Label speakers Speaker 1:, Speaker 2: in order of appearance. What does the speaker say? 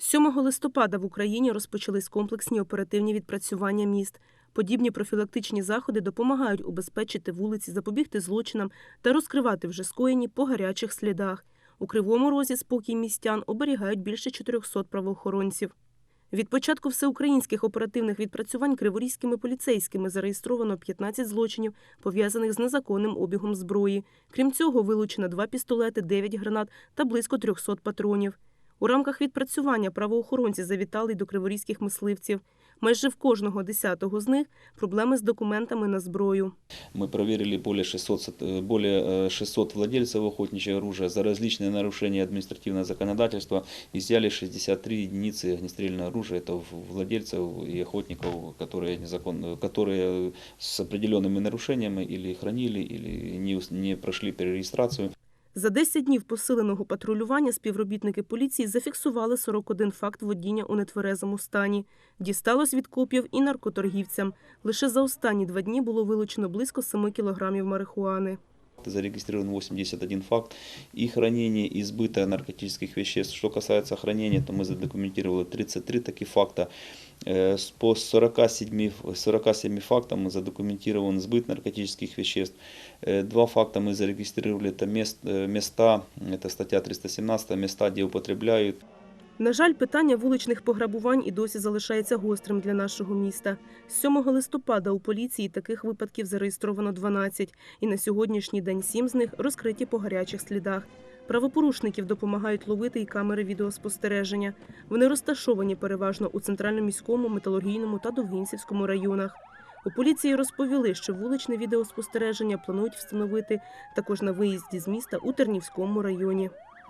Speaker 1: 7 листопада в Україні розпочались комплексні оперативні відпрацювання міст. Подібні профілактичні заходи допомагають убезпечити вулиці, запобігти злочинам та розкривати вже скоєні по гарячих слідах. У Кривому Розі спокій містян оберігають більше 400 правоохоронців. Від початку всеукраїнських оперативних відпрацювань криворізькими поліцейськими зареєстровано 15 злочинів, пов'язаних з незаконним обігом зброї. Крім цього, вилучено два пістолети, 9 гранат та близько 300 патронів. У рамках відпрацювання правоохоронці завітали й до криворізьких мисливців. Майже в кожного десятого з них проблеми з документами на зброю.
Speaker 2: Мы проверили более 600, сот- э, более э, 600 владельцев охотничьего оружия за различные нарушения административного законодательства. Изъяли 63 единицы огнестрельного оружия. Это в- владельцев и охотников, которые, незаконно, которые с определенными нарушениями или хранили, или не, ус- не прошли перерегистрацию.
Speaker 1: За 10 днів посиленого патрулювання співробітники поліції зафіксували 41 факт водіння у нетверезому стані. Дісталось від копів і наркоторгівцям. Лише за останні два дні було вилучено близько 7 кілограмів марихуани.
Speaker 2: Зарегистрирован 81 факт и хранения, и сбыта наркотических веществ. Что касается хранения, то мы задокументировали 33 таких факта. Э, с- По 47, ф- 47 фактам мы задокументирован сбыт наркотических веществ. Э, Два факта мы зарегистрировали, это мест, э, места, это статья 317, места, где употребляют
Speaker 1: На жаль, питання вуличних пограбувань і досі залишається гострим для нашого міста. З 7 листопада у поліції таких випадків зареєстровано 12, і на сьогоднішній день 7 з них розкриті по гарячих слідах. Правопорушників допомагають ловити і камери відеоспостереження. Вони розташовані переважно у центрально-міському, металургійному та Довгінцівському районах. У поліції розповіли, що вуличне відеоспостереження планують встановити також на виїзді з міста у Тернівському районі.